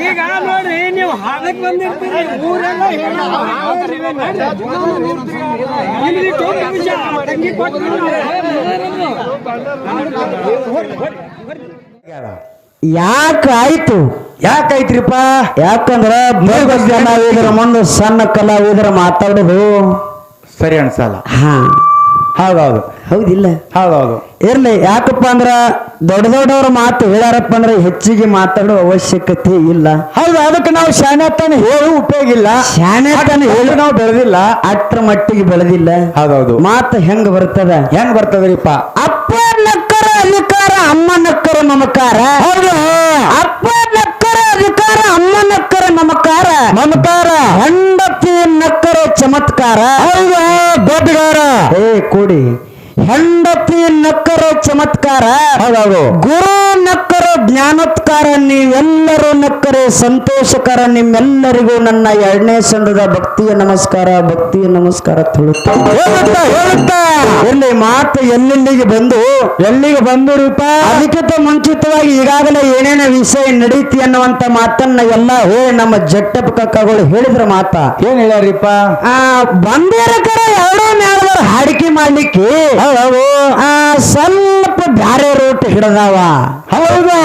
ಈಗ ನೋಡ್ರಿ ನೀವು ಹಾಡಕ್ ಬಂದಿರ್ತೀರಿ ಊರೆಲ್ಲ ಕೊಟ್ಟು ಯಾಕ ಆಯ್ತು ಯಾಕಾಯ್ತ್ರಿಪ್ಪ ಯಾಕಂದ್ರ ಕಲಾವಿದರ ಮುಂದೆ ಸಣ್ಣ ಕಲಾವಿದ್ರ ಮಾತಾಡುದು. ಸರಿ ಅನ್ಸಲ್ಲ. ಹಾ. ಹೌದೌದು ಹೌದಿಲ್ಲ. ಹೌದೌದು ಇರ್ಲಿ ಯಾಕಪ್ಪ ಅಂದ್ರ ದೊಡ್ಡ ದೊಡ್ಡವ್ರ ಮಾತು ಹೇಳ್ಯಾರಪ್ಪ ಅಂದ್ರೆ ಹೆಚ್ಚಿಗೆ ಮಾತಾಡೋ ಅವಶ್ಯಕತೆ ಇಲ್ಲ. ಹೌದು ಅದಕ್ಕೆ ನಾವು ಶಾನ್ಯತನ ಹೇಳು ಉಪಯೋಗ ಇಲ್ಲ. ಶಾಣೆತನ ಹೇಳಿ ನಾವು ಬೆಳೆದಿಲ್ಲ. ಅಟ್ರ ಮಟ್ಟಿಗೆ ಬೆಳೆದಿಲ್ಲ. ಹೌದೌದು ಮಾತು ಹೆಂಗ್ ಬರ್ತದ? ಹೆಂಗ್ ಬರ್ತದ್ರಿಪ್ಪ? ಅಪ್ಪ ನಕ್ಕರ ಅಮ್ಮ ನಕ್ಕರ ನಮಕಾರ ಹೌದು. ಅಪ್ಪ ನಕ್ಕರ ಅಧಿಕಾರ ಅಮ್ಮ ನಕ್ಕರ ಮಮಕಾರ ಮಮತಾರ ಹೆಂಡತಿ ನಕ್ಕರ ಚಮತ್ಕಾರ. ದೊಡ್ಡಗಾರ ಏ ಕೂಡಿ. ಹೆಂಡತಿ ನಕ್ಕರ ಚಮತ್ಕಾರ ಗುರು ನಕ್ಕರು ಜ್ಞಾನೋತ್ಕಾರ ನೀವೆಲ್ಲರೂ ನಕ್ಕರೆ ಸಂತೋಷಕರ ನಿಮ್ಮೆಲ್ಲರಿಗೂ ನನ್ನ ಎರಡನೇ ಸಂಡದ ಭಕ್ತಿಯ ನಮಸ್ಕಾರ ಭಕ್ತಿಯ ನಮಸ್ಕಾರ ಹೇಳುತ್ತಾ ಹೇಳುತ್ತಾ. ಇಲ್ಲಿ ಮಾತು ಎಲ್ಲೆಲ್ಲಿಗೆ ಬಂದು? ಎಲ್ಲಿಗೆ ಬಂದು ರೂಪ? ಅದಕ್ಕಿಂತ ಮುಂಚಿತವಾಗಿ ಈಗಾಗಲೇ ಏನೇನ ವಿಷಯ ನಡೀತಿ ಅನ್ನುವಂತ ಮಾತನ್ನ ಎಲ್ಲ ಹೇಳಿ ನಮ್ಮ ಜಟ್ಟಪ್ಪ ಕಕ್ಕಗಳು ಹೇಳಿದ್ರ ಮಾತ. ಏನ್ ಹೇಳ್ಯಾರಿಪ್ಪ? ಆ ಬಂದಿರಕರ ಎರಡೂ ಹಾಡಿಕೆ ಮಾಡ್ಲಿಕ್ಕೆ ಹೌದು ಆ ಸ್ವಲ್ಪ ಬ್ಯಾರೆ ರೂಟ್ ಹಿಡದಾವ. ಹೌದಾ?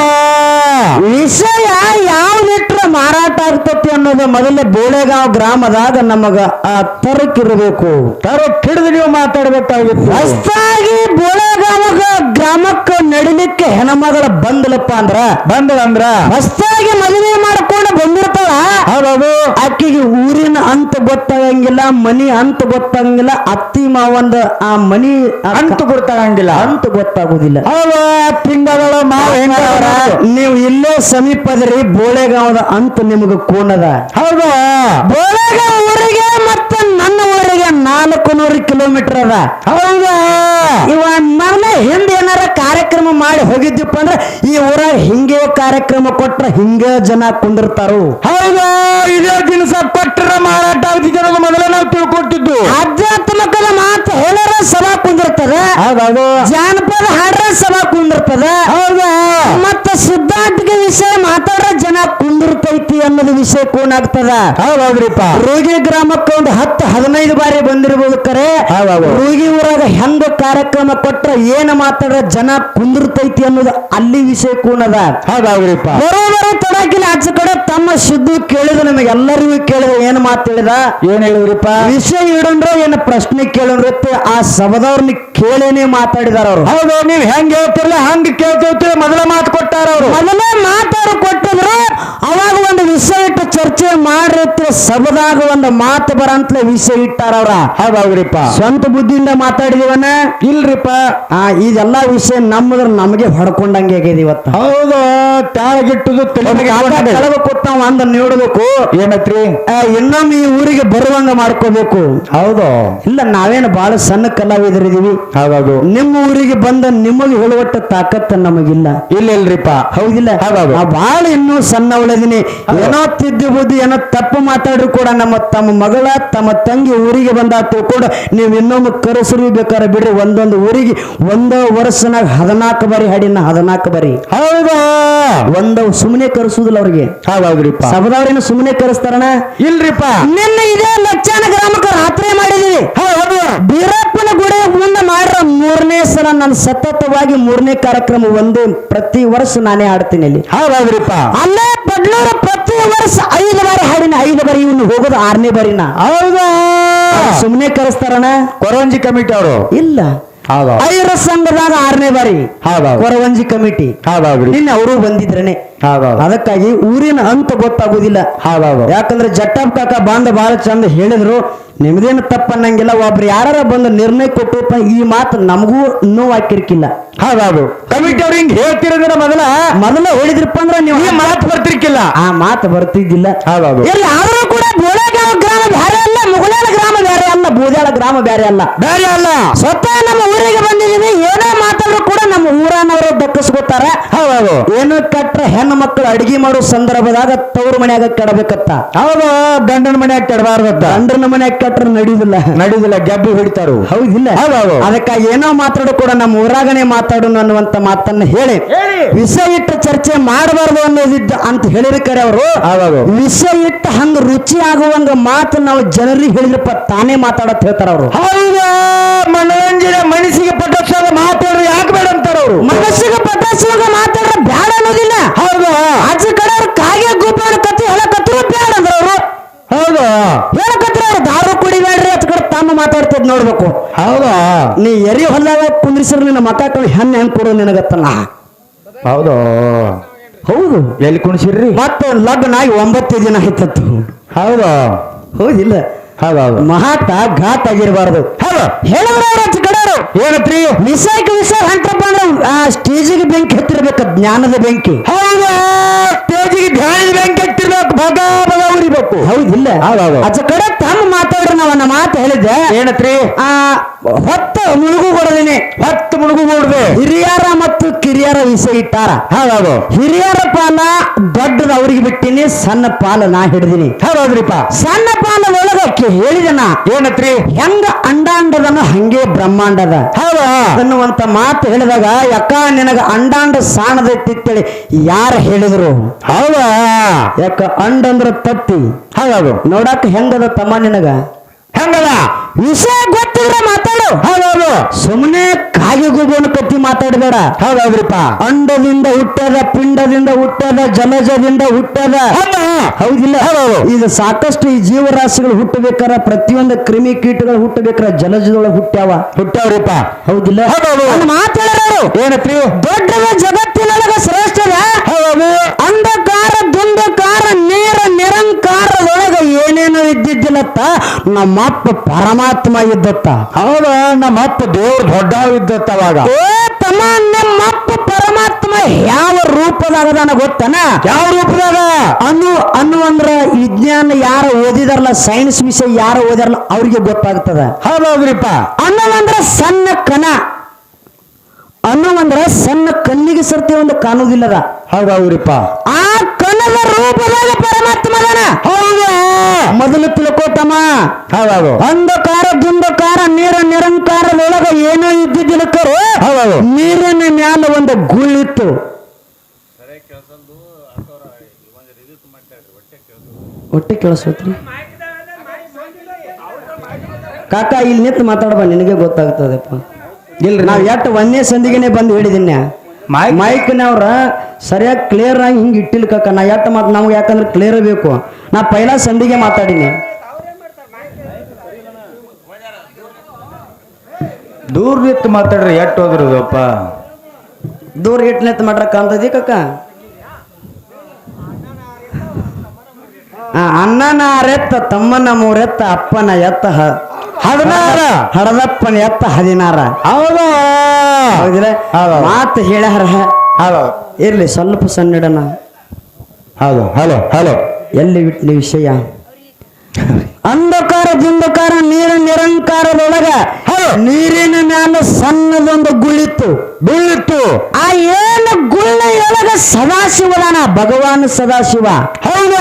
ವಿಷಯ ಯಾವ ಯಾವ್ದಿಟ್ರ ಮಾರಾಟ ಆಗ್ತತಿ ಅನ್ನೋದು ಮೊದಲೇ ಬೋಳೆಗಾವ್ ಗ್ರಾಮದಾಗ ನಮಗ ಆ ತರಕಿರಬೇಕು ತರೋ ಹಿಡಿದು ನೀವು ಮಾತಾಡ್ಬೇಕಾಗಿತ್ತು. ಹೊಸ್ತಾಗಿ ಬೋಳೆಗಾವ್ ಗ್ರಾಮಕ್ಕೆ ನಡಿಲಿಕ್ಕೆ ಹೆಣಮಗಳ ಬಂದ್ಲಪ್ಪ ಅಂದ್ರ? ಬಂದದಂದ್ರ? ಹೊಸ್ತಾಗಿ ಮದುವೆ ಮಾಡ್ಕೊಂಡು ಬಂದಿರ್ತಾಳ? ಹೌದು ಆಕಿಗೆ ಊರಿನ ಅಂತ ಗೊತ್ತಾಗಂಗಿಲ್ಲ ಮನಿ ಅಂತ ಗೊತ್ತಾಗಂಗಿಲ್ಲ ಅತ್ತಿ ಮಾವಂದ ಆ ಮನಿ ಅಂತ ಗೊತ್ತಾಗಂಗಿಲ್ಲ. ಅಂತ ಗೊತ್ತಾಗುದಿಲ್ಲ. ಅವ ತಿಂಗಳ ಮಾವ ನೀವು ಇಲ್ಲೇ ಸಮೀಪದ್ರಿ ಬೋಳೆಗಾವದ ಅಂತ ನಿಮಗೆ ಕೋಣದ ಹೌದಾ? ಬೋಳೆಗಾಂವ್ ಊರಿಗೆ ಮತ್ತೆ ನನ್ನ ಊರಿಗೆ ನಾಲ್ಕು ನೂರು ಕಿಲೋಮೀಟರ್ ಅದ. ಹೌದಾ? ಇವ ನನ್ನ ಹಿಂದೆ ಏನಾರ ಕಾರ್ಯಕ್ರಮ ಮಾಡಿ ಹೋಗಿದ್ದಪ್ಪ ಅಂದ್ರೆ ಈ ಊರಾಗ ಹಿಂಗೆ ಕಾರ್ಯಕ್ರಮ ಕೊಟ್ರ ಹಿಂಗೆ ಜನ ಕುಂದಿರ್ತಾರು. ಹೌದಾ? ಇದೇ ದಿನಸ ಕೊಟ್ಟರ ಮಾರಾಟ ಆಗ್ತಿದೆ ಅನ್ನೋದು ಮೊದಲೇ ನಾವು ತಿಳ್ಕೊಟ್ಟಿದ್ದು. ಆಧ್ಯಾತ್ಮಕದ ಮಾತು ಹೇಳರ ಸಭಾ ಕುಂದಿರ್ತದ. ಹೌದೌದು. ಜಾನಪದ ಹಾಡ್ರ ಸಭಾ ಕುಂದಿರ್ತದ ಹೌದಾ ಮತ್ತ ಸಿದ್ಧಾಂತಿಕ ವಿಷಯ ಮಾತಾಡ್ರ ಜನ ಕುಂದಿರ್ತೈತಿ ಅನ್ನೋದು ವಿಷಯ ಕೂನಾಗ್ತದ ಹೌದ್ರಿಪ್ಪ ರೋಗಿ ಗ್ರಾಮಕ್ಕೆ ಒಂದು ಹತ್ತು ಹದಿನೈದು ಬಾರಿ ಬಂದಿರಬಹುದು ಕರೆ. ಹೌದು ರೂಗಿ ಊರಾಗ ಹೆಂಗ ಕಾರ್ಯಕ್ರಮ ಕೊಟ್ರ ಏನ ಮಾತಾಡ ಜನ ಕುಂದಿರ್ತೈತಿ ಅನ್ನೋದು ಅಲ್ಲಿ ವಿಷಯ ಕೂನದ ಹೌದ್ರಿಪ್ಪ ಬರೋಬರ ತೊಡಕಿಲ್ಲ ಆಚೆ ಕಡೆ ತಮ್ಮ ಸುದ್ದಿ ಕೇಳಿದ ನಮಗೆ ಎಲ್ಲರಿಗೂ ಕೇಳಿದ ಏನ್ ಮಾತು ಹೇಳಿದ? ಏನ್ ಹೇಳಿದ್ರಿಪ್ಪ? ವಿಷಯ ಇಡಂದ್ರ ಏನ ಪ್ರಶ್ನೆ ಕೇಳಂದ್ರತ್ತೆ ಆ ಸಭದವ್ರನ್ನ ಕೇಳೇನೆ ಮಾತಾಡಿದಾರ ಅವ್ರು. ಹೌದು ನೀವ್ ಹೆಂಗ್ ಹೇಳ್ತಿರಲ್ಲ ಹಂಗ ಕೇಳ್ತಿರ್ತೀವಿ ಮೊದಲ ಮಾತು ಕೊಟ್ಟಾರ ಅವರು. ಮೊದಲೇ ಮಾತಾಡ ಕೊಟ್ಟಿದ್ರು. ಅವಾಗ ಒಂದು ವಿಷಯ ಇಟ್ಟು ಚರ್ಚೆ ಸಬದಾಗ ಒಂದು ಮಾತು ಬರಂತಲೇ ವಿಷಯ ಇಟ್ಟಾರ ಅವ್ರ. ಹೌದೌದ್ರಿಪ್ಪ. ಸ್ವಂತ ಬುದ್ಧಿಯಿಂದ ಮಾತಾಡಿದೀವನ? ಇಲ್ರಿಪ್ಪ. ಆ ಇದೆಲ್ಲಾ ವಿಷಯ ನಮ್ಮದ್ರ ನಮಗೆ ಹೊಡ್ಕೊಂಡಂಗೆ ಆಗ್ಯದ ಇವತ್ತ. ಹೌದು ತಾಳಗಿಟ್ಟುದು ಕೆಳಗೆ ಕೊಟ್ಟ ಅಂದ ನೋಡ್ಬೇಕು. ಏನತ್ರಿ? ಇನ್ನೊಮ್ಮೆ ಈ ಊರಿಗೆ ಬರುವಂಗ ಮಾಡ್ಕೋಬೇಕು. ಹೌದು. ಇಲ್ಲ ನಾವೇನು ಬಹಳ ಸಣ್ಣ ಕಲಾವಿದರಿದೀವಿ. ಹೌದು ನಿಮ್ಮ ಊರಿಗೆ ಬಂದ ನಿಮಗೆ ಹೇಳುವಟ್ಟ ತಾಕತ್ತ ನಮಗಿಲ್ಲ. ಇಲ್ಲ ಇಲ್ರಿಪ್ಪ ಹೌದಿಲ್ಲ? ಹೌದು ನಾ ಬಹಳ ಇನ್ನೂ ಸಣ್ಣ ಉಳಿದೀನಿ ಏನೋ ತಿದ್ದು ಬುದ್ಧಿ ಏನೋ ತಪ್ಪು ಮಾತಾಡ್ರು ಕೂಡ ನಮ್ಮ ತಮ್ಮ ಮಗಳ ತಮ್ಮ ತಂಗಿ ಊರಿಗೆ ಬಂದ ಕೂಡ ನೀವು ಇನ್ನೊಮ್ಮೆ ಕರೆಸರಿ ಬೇಕಾದ್ರೆ ಬಿಡ್ರಿ. ಒಂದೊಂದು ಊರಿಗೆ ಒಂದ ವರ್ಷನಾಗ ಹದಿನಾಲ್ಕು ಬಾರಿ ಹಾಡಿನ ಹದಿನಾಲ್ಕು ಬಾರಿ. ಹೌದಾ? ಒಂದ ಸುಮ್ಮನೆ ಕರೆಸುದಿಲ್ಲ ಅವ್ರಿಗೆ. ಹೌದ್ರಿಪ್ಪ ಸಬದವ್ರೇನು ಸುಮ್ಮನೆ ಕರೆಸ್ತಾರಣ? ಇಲ್ರಿಪ್ಪ. ನಿನ್ನ ಇದೇ ಲಕ್ಷಾನ ಗ್ರಾಮಕ್ಕೆ ರಾತ್ರಿ ಮಾಡಿದೀವಿ. ಹೌದು. ಬೀರಪ್ಪನ ಗುಡಿ ಮುಂದೆ ಮಾಡ್ರ ಮೂರನೇ ಸಲ ನಾನು ಸತತವಾಗಿ ಮೂರನೇ ಕಾರ್ಯಕ್ರಮ ಒಂದೇ ಪ್ರತಿ ವರ್ಷ ನಾನೇ ಹಾಡ್ತೀನಿ ಅಲ್ಲಿ. ಹೌದ್ರಿಪ್ಪ ಅಲ್ಲೇ ಪಡ್ಲೂರ ಪ್ರತಿ ವರ್ಷ ಐದು ಬಾರಿ ಹಾಡಿನ ಐದು ಬಾರಿ ಇವನು ಹೋಗೋದು ಆರನೇ ಬಾರಿನ. ಹೌದಾ? ಸುಮ್ಮನೆ ಕರೆಸ್ತಾರಣ ಕೊರಂಜಿ ಕಮಿಟಿ ಅವರು. ಇಲ್ಲ. ಐರ ಸಂಘದಾಗ ಆರನೇ ಬಾರಿ ಕೊರವಂಜಿ ಕಮಿಟಿ. ನಿನ್ನೆ ಅವರು ಬಂದಿದ್ರೇನೆ. ಅದಕ್ಕಾಗಿ ಊರಿನ ಅಂತ ಗೊತ್ತಾಗುದಿಲ್ಲ. ಯಾಕಂದ್ರೆ ಜಟ್ಟಪ್ಪ ಕಾಕ ಬಂದ ಬಹಳ ಚಂದ ಹೇಳಿದ್ರು ನಿಮ್ದೇನು ತಪ್ಪನ್ನಂಗಿಲ್ಲ ಒಬ್ರು ಯಾರ ಬಂದು ನಿರ್ಣಯ ಕೊಟ್ಟು ಈ ಮಾತು ನಮಗೂ ನೋವು ಹಾಕಿರ್ಕಿಲ್ಲ ಹೌದೌದು ಕಮಿಟಿ ಅವ್ರು ಹಿಂಗ್ ಹೇಳ್ತಿರೋದ್ರ ಮೊದಲ ಮೊದಲ ಹೇಳಿದ್ರಪ್ಪ ಅಂದ್ರೆ ನೀವು ಈ ಮಾತು ಬರ್ತಿರ್ಕಿಲ್ಲ. ಆ ಮಾತು ಬರ್ತಿದ್ದಿಲ್ಲ. ಹೌದೌದು ಯಾರು ಆದ್ರೂ ಕೂಡ ಬೋಳೆಗಾಂವ ಗ್ರಾಮ ಬೇರೆ ಅಲ್ಲ ಮುಗುಳೇಲ ಗ್ರಾಮ ಬೇರೆ ಅಲ್ಲ ಬೂದ್ಯಾಳ ಗ್ರಾಮ ಬೇರೆ ಅಲ್ಲ. ಬೇರೆ ಅಲ್ಲ. ಸ್ವತಃ ನಮ್ಮ ಊರಿಗೆ ಬಂದಿದೀವಿ ಏನೋ ಮಾತಾದ್ರು ಕೂಡ ನಮ್ಮ ಊರನ್ನವರು ದಕ್ಕಿಸ್ಕೊತಾರ ಹೌದು ಏನು ಕಟ್ಟರೆ ಹೆಣ್ಣು ಮಕ್ಕಳು ಅಡಿಗೆ ಮಾಡೋ ಸಂದರ್ಭದಾಗ ತವ್ರ ಮನ್ಯಾಗ ಕೆಡಬೇಕತ್ತ. ಹೌದು ಗಂಡನ ಮನ್ಯಾಗ ಕೆಡಬಾರ್ದತ್ತ. ಗಂಡನ ಮನ್ಯಾಗ ಕಟ್ಟರೆ ನಡೀದಿಲ್ಲ ನಡೀದಿಲ್ಲ ಗೆಬ್ಬು ಹಿಡಿತಾರು. ಹೌದಿಲ್ಲ. ಹೌದೌದು. ಅದಕ್ಕಾಗಿ ಏನೋ ಮಾತಾಡೋ ಕೂಡ ನಮ್ಮ ಊರಾಗನೇ ಮಾತಾಡೋಣ ಅನ್ನುವಂತ ಮಾತನ್ನ ಹೇಳಿ. ವಿಷಯ ಇಟ್ಟು ಚರ್ಚೆ ಮಾಡಬಾರ್ದು ಅನ್ನೋದಿದ್ದ ಅಂತ ಹೇಳಿದ ಕರೆ ಅವರು ವಿಷ ವಿಷಯ ಇಟ್ಟು ಹಂಗ ರುಚಿ ಆಗುವಂಗ ಮಾತು ನಾವು ಜನರಿಗೆ ಹೇಳಿದ್ರಪ್ಪ ತಾನೇ ಮಾತಾಡತ್ ಹೇಳ್ತಾರ ಅವರು. ಹೌದು ಮನೋರಂಜನೆ ಮನಸ್ಸಿಗೆ ಪಟ್ಟದ ಮಾತಾಡ್ರಿ ಯಾಕೆ ಬೇಡ ಅಂತಾರ ಅವರು? ಮನಸ್ಸಿಗೆ ಪಟಾಸಿಗೆ ಮಾತಾಡ್ರ ಬೇಡ ಅನ್ನೋದಿಲ್ಲ. ಹೌದು. ಆಚೆ ಕಡೆ ಅವ್ರು ಕಾಗೆ ಗುಬ್ಬನ ಕತ್ತಿ ಬೇಡ ಅಂದ್ರ ಅವರು. ಹೌದು. ಹೇಳಕತ್ರ ಅವ್ರು ದಾರು ಕುಡಿಬೇಡ್ರಿ ಅತ್ ಕಡೆ ತಮ್ಮ ಮಾತಾಡ್ತಿದ್ ನೋಡ್ಬೇಕು. ಹೌದಾ. ನೀ ಎರಿ ಹೊಲ್ದಾಗ ಕುಂದ್ರಿಸಿದ್ರೆ ನಿನ್ನ ಮಕ್ಕಳು ಕಳಿ ಹೆಣ್ಣು ಹೆಂಗ್ ಕೊಡು ನಿನಗತ್ತಲ್ಲ. ಹೌದು. ಹೌದು. ಎಲ್ಲಿ ಕುಣಿಸಿರ್ರಿ? ಮತ್ತೆ ಲಗ್ನ ಆಗಿ ಒಂಬತ್ತು ದಿನ ಆಯ್ತತ್ತು ಹೌದಾ. ಹೌದಿಲ್ಲ. ಹೌದೌದು ಮಹಾತ ಘಾತ್ ಆಗಿರಬಾರ್ದು. ಹೌದು. ಹೇಳಿದ್ರ ಅವ್ರ ಆಚೆ ಕಡೆ ಅವರು ಏನತ್ರಿ? ವಿಷಯಕ್ಕೆ ವಿಷಯ ಹೊಂಟ್ರಪ್ಪ ಅಂದ್ರೆ ಆ ಸ್ಟೇಜಿಗೆ ಬೆಂಕಿ ಹತ್ತಿರ್ಬೇಕು ಜ್ಞಾನದ ಬೆಂಕಿ. ಹೌದು. ಸ್ಟೇಜಿಗೆ ಧ್ಯಾನದ ಬೆಂಕಿ ಹತ್ತಿರ್ಬೇಕು ಬಗ ಭಗ ಉರಿಬೇಕು ಹೌದಿಲ್ಲ ಹೌದೌದು. ಅಚ್ಚ ಕಡೆ ತಮ್ಮ ಮಾತಾಡ್ರಿ ನಮ್ಮ ಮಾತು ಹೇಳಿದ್ದೆ. ಏನತ್ರಿ? ಆ ಹೊತ್ತ ಮುಳುಗು ಕೊಡದಿನಿ. ಹೊತ್ತು ಮುಳುಗು ಮೂಡ್ದೆ ಹಿರಿಯರ ಮತ್ತು ಕಿರಿಯರ ವಿಷಯ ಇಟ್ಟಾರ. ಹೌದೌದು. ಹಿರಿಯರ ಪಾಲ ದೊಡ್ಡದ ಅವ್ರಿಗೆ ಬಿಟ್ಟಿನಿ ಸಣ್ಣ ಪಾಲ ನಾ ಹಿಡಿದಿನಿ. ಹೌದೌದ್ರಿಪ್ಪ. ಸಣ್ಣ ಪಾಲ ಒಳಗಕ್ಕೆ ಹೇಳಿದೆ ನಾ ಏನತ್ರಿ? ಹೆಂಗ ಅಂಡಾಂಡದನ ಹಂಗೆ ಬ್ರಹ್ಮಾಂಡದ. ಹೌದಾ? ಅನ್ನುವಂತ ಮಾತು ಹೇಳಿದಾಗ ಯಾಕ ನಿನಗ ಅಂಡಾಂಡ ಸಾಣದೈತಿತ್ತೇಳಿ ಯಾರು ಹೇಳಿದ್ರು? ಹೌದಾ? ಯಾಕ ಅಂಡ ಅಂದ್ರ ತತ್ತಿ. ಹಾಗಾಗ. ನೋಡಾಕ ಹೆಂಗದ ತಮ್ಮ ನಿನಗ? ಹೆಂಗದ? ವಿಷಯ ಗೊತ್ತಿದ್ರೆ ಮಾತಾಡು. ಹೌದೌದು. ಸುಮ್ಮನೆ ಕಾಗೆ ಗುಬೋನ ಕತ್ತಿ ಮಾತಾಡಬೇಡ. ಹೌದೌದ್ರಿಪ್ಪ. ಅಂಡದಿಂದ ಹುಟ್ಟದ ಪಿಂಡದಿಂದ ಹುಟ್ಟದ ಜಲಜದಿಂದ ಹುಟ್ಟದ. ಹೌದಾ. ಹೌದಿಲ್ಲ. ಇದು ಸಾಕಷ್ಟು ಈ ಜೀವರಾಶಿಗಳು ಹುಟ್ಟಬೇಕಾರ ಪ್ರತಿಯೊಂದು ಕ್ರಿಮಿ ಕೀಟಗಳು ಹುಟ್ಟಬೇಕಾರ ಜಲಜದೊಳಗೆ ಹುಟ್ಟ್ಯಾವ. ಹುಟ್ಟ್ಯಾವ್ರಿಪ್ಪ. ಹೌದಿಲ್ಲ? ಹೌದೌದು. ಒಂದು ಮಾತು ಹೇಳಿರೋರು ಏನತ್ರಿ? ದೊಡ್ಡದ ಜಗತ್ತಿನೊಳಗ ಶ್ರೇಷ್ಠದ ಹೌದು ಅಂಧಕಾರ ದುಂಧಕಾರ ನೇರ ನಿರಂಕಾರದೊಳಗ ಏನೇನೋ ಇದ್ದಿದ್ದಿಲ್ಲತ್ತ ನಮ್ಮಪ್ಪ ಪರಮಾತ್ಮ ಇದ್ದತ್ತ. ಹೌದ ನಮ್ಮ ಅಪ್ಪ ದೇವ್ರ ದೊಡ್ಡ ಇದ್ದತ್ತ ಅವಾಗ. ಏ ತಮ್ಮ ನಮ್ಮಪ್ಪ ಪರಮಾತ್ಮ ಯಾವ ರೂಪದಾಗದಾನ ಗೊತ್ತನ? ಯಾವ ರೂಪದಾಗ? ಅನ್ನು ಅನು ಅಂದ್ರ ವಿಜ್ಞಾನ ಯಾರು ಓದಿದಾರಲ್ಲ ಸೈನ್ಸ್ ವಿಷಯ ಯಾರು ಓದಿದಾರಲ್ಲ ಅವ್ರಿಗೆ ಗೊತ್ತಾಗ್ತದ. ಹೌದೌದ್ರಿಪ್ಪ. ಅನು ಅಂದ್ರ ಸಣ್ಣ ಕಣ. ಅನು ಅಂದ್ರ ಸಣ್ಣ ಕಣ್ಣಿಗೆ ಸರ್ತಿ ಒಂದು ಕಾಣುವುದಿಲ್ಲದ ಹೌದೌದ್ರಿಪ್ಪ. ಆ ಕಣದ ರೂಪದಾಗ ಪರಮಾತ್ಮ ಹೌದು ಹೌದಾ. ಮೊದಲು ತಿಳ್ಕೋತಮ್ಮ ಹೌದು ಅಂಧಕಾರ ದುಂಧಕಾರ ನೀರ ನಿರಂಕಾರದೊಳಗ ಏನೋ ಇದ್ದಿದ್ದಿಲಕ್ಕರು ಹೌದು ನೀರಿನ ಮ್ಯಾಲ ಒಂದು ಗುಳ್ಳಿತ್ತು ಹೊಟ್ಟೆ ಕೇಳಿಸ್ಬೇಕ್ರಿ ಕಾಕ ಇಲ್ಲಿ ನಿಂತು ಮಾತಾಡಬ ನಿನಗೆ ಗೊತ್ತಾಗ್ತದಪ್ಪ. ಇಲ್ರಿ ನಾವು ಎಷ್ಟು ಒಂದೇ ಸಂದಿಗೆನೆ ಬಂದು ಹೇಳಿದಿನ್ಯ? ಮೈಕ್ ನವ್ರ ಸರಿಯಾಗಿ ಕ್ಲಿಯರ್ ಆಗಿ ಹಿಂಗೆ ಇಟ್ಟಿಲ್ ಕಕ್ಕ ನಾ ಎಷ್ಟು ಮಾತು ನಮ್ಗೆ ಯಾಕಂದ್ರೆ ಕ್ಲಿಯರ್ ಬೇಕು. ನಾ ಪೈಲಾ ಸಂಧಿಗೆ ಮಾತಾಡಿನಿ. ದೂರ ನಿಂತು ಮಾತಾಡ್ರಿ ಎಟ್ಟು ಹೋದ್ರದಪ್ಪ? ದೂರ ಇಟ್ಟು ಮಾಡ್ರಕ್ಕ ಮಾಡ್ರ ಕಕ್ಕ? ಅಣ್ಣನ ಅರೆತ್ತ ತಮ್ಮನ ಮೂರೆತ್ತ ಅಪ್ಪನ ಎತ್ತ ಹದಿನಾರ ಹಡದಪ್ಪನ ಎತ್ತ ಹದಿನಾರ. ಹೌದಾ? ಹೌದಿಲ್ಲ. ಮಾತು ಹೇಳ್ಯಾರ ಹೌದು ಇರ್ಲಿ ಸ್ವಲ್ಪ ಸಣ್ಣಿಡಣ ಹೌದು ಹಲೋ ಹಲೋ ಎಲ್ಲಿ ಬಿಟ್ಲಿ ವಿಷಯ? ಅಂಧಕಾರ ದುಂಧಕಾರ ನೀರ ನಿರಂಕಾರದೊಳಗ ನೀರಿನ ಮ್ಯಾಲ ಸಣ್ಣದೊಂದು ಗುಳಿತ್ತು. ಬೀಳಿತ್ತು ಆ ಏನು ಗುಳ್ಳೆಯೊಳಗ ಸದಾಶಿವದಾನ ಭಗವಾನ್ ಸದಾಶಿವ. ಹೌದ.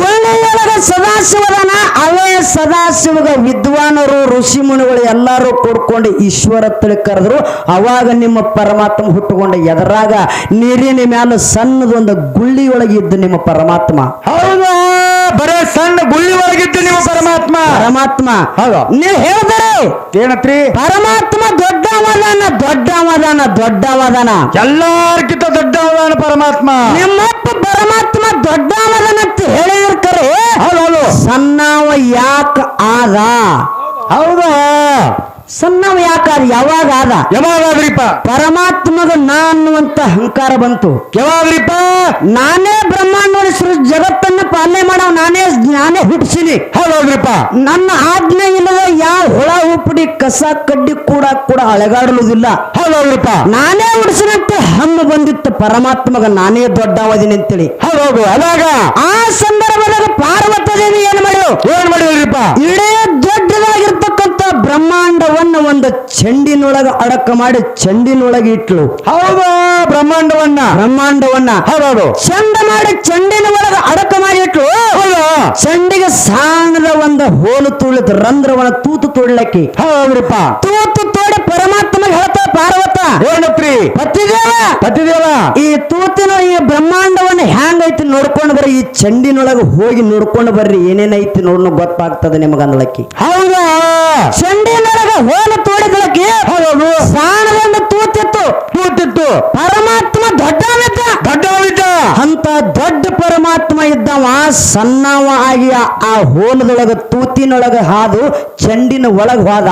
ಗುಳ್ಳೆಯೊಳಗ ಸದಾಶಿವದಾನ ಅವೇ ಸದಾಶಿವಗ ವಿದ್ವಾನರು ಋಷಿ ಮುನಿಗಳು ಎಲ್ಲಾರು ಕೊಡ್ಕೊಂಡು ಈಶ್ವರ ತಳಿ ಕರೆದ್ರು. ಅವಾಗ ನಿಮ್ಮ ಪರಮಾತ್ಮ ಹುಟ್ಟುಕೊಂಡ ಎದರಾಗ ನೀರಿನ ಮ್ಯಾಲ ಸಣ್ಣದೊಂದು ಗುಳ್ಳಿಯೊಳಗೆ ಇದ್ದು ನಿಮ್ಮ ಪರಮಾತ್ಮ. ಹೌದಾ ಬರೇ ಸಣ್ಣ ಗುಳ್ಳಿ ಒಳಗಿದ್ದು ನೀವು ಪರಮಾತ್ಮ. ಪರಮಾತ್ಮ. ಹೌದು. ನೀವು ಹೇಳಿದರೆ ಏನತ್ರಿ? ಪರಮಾತ್ಮ ದೊಡ್ಡವದಾನ ದೊಡ್ಡವದಾನ ದೊಡ್ಡವದಾನ ಎಲ್ಲಾರ್ಕಿಂತ ದೊಡ್ಡವದಾನ ಪರಮಾತ್ಮ. ನಿಮ್ಮಪ್ಪ ಪರಮಾತ್ಮ ದೊಡ್ಡವದನಂತ ಹೇಳಿರ್ಕರೆ ಹೌದು ಸಣ್ಣವ ಯಾಕ ಆದ? ಹೌದಾ. ಸಣ್ಣವ ವ್ಯಾಕಾರ ಯಾವಾಗ ಆದ ಯಾವಾಗಾದ್ರಿಪ್ಪ? ಪರಮಾತ್ಮಗ ನಾ ಅನ್ನುವಂತ ಅಹಂಕಾರ ಬಂತು. ಯಾವಾಗ್ರಿಪ್ಪ? ನಾನೇ ಬ್ರಹ್ಮಾಂಡ ಜಗತ್ತನ್ನು ಪಾಲನೆ ಮಾಡೋ ನಾನೇ ನಾನೇ ಹುಟ್ಟಿಸಿನಿ. ಹೌದ್ರಿಪ್ಪ ನನ್ನ ಆಜ್ಞೆ ಇಲ್ಲದ ಯಾವ ಹುಳ ಉಪ್ಪುಡಿ ಕಸ ಕಡ್ಡಿ ಕೂಡ ಕೂಡ ಅಳಗಾಡಲುದಿಲ್ಲ. ಹೌದ್ರಿಪ್ಪ ನಾನೇ ಹುಡ್ಸಿನಂತೆ ಹಮ್ಮು ಬಂದಿತ್ತು. ಪರಮಾತ್ಮಗ ನಾನೇ ದೊಡ್ಡವದಿನಿ ಅಂತೇಳಿ. ಹೌದು ಅವಾಗ ಆ ಸಂದರ್ಭದಾಗ ಪಾರ್ವತ ದೇವಿ ಏನ್ ಮಾಡಿದ್ರು ಏನ್ ಮಾಡಿದ್ರಿಪ್ಪ ಇಡೀ ಬ್ರಹ್ಮಾಂಡವನ್ನ ಒಂದು ಚೆಂಡಿನೊಳಗ ಅಡಕ ಮಾಡಿ ಚೆಂಡಿನೊಳಗೆ ಇಟ್ಲು. ಹೌದು ಬ್ರಹ್ಮಾಂಡವನ್ನ. ಬ್ರಹ್ಮಾಂಡವನ್ನ ಹೌದೌದು. ಚಂದ ಮಾಡಿ ಚೆಂಡಿನ ಒಳಗ ಅಡಕ ಮಾಡಿ ಇಟ್ಲು. ಹೌದು. ಚಂಡಿಗೆ ಸಾಣದ ಒಂದು ಹೋಲು ತುಳಿದ ರಂಧ್ರವನ್ನ ತೂತು ತುಳ್ಲಕ್ಕಿ ಹೌದ್ರಿಪ್ಪ. ತೂತು ತೋಡಿ ಪರಮಾತ್ಮ ಹೇಳ್ತಾ ಪಾರ್ವತ ಏನಪ್ರಿ ಪತಿದೇವ ಪತಿದೇವ. ಈ ತೂತಿನ ಈ ಬ್ರಹ್ಮಾಂಡವನ್ನ ಹ್ಯಾಂಗೈತಿ ನೋಡ್ಕೊಂಡು ಬರ್ರಿ ಈ ಚಂಡಿನೊಳಗೆ ಹೋಗಿ ನೋಡ್ಕೊಂಡು ಬರ್ರಿ ಏನೇನೈತಿ ನೋಡ್ನು ಗೊತ್ತಾಗ್ತದೆ ನಿಮಗ ಅಂದಳಕ್ಕಿ ಹೌದಾ. ಚೆಂಡಿನೊಳಗ ಹೋಲು ತೋಡಿದಳಕ್ಕಿ ಹೌದು. ಸಾಣದಿಂದ ತೂತಿತ್ತು. ತೂತಿತ್ತು. ಪರಮಾತ್ಮ ದೊಡ್ಡವಿದ್ದ ದೊಡ್ಡವಿದ್ದ ಅಂತ ದೊಡ್ಡ ಪರಮಾತ್ಮ ಇದ್ದವ ಸಣ್ಣವ ಆಗಿ ಆ- ಹೋಲದೊಳಗ ತೂತಿನೊಳಗ ಹಾದು ಚಂಡಿನ ಒಳಗ ಹೋದ.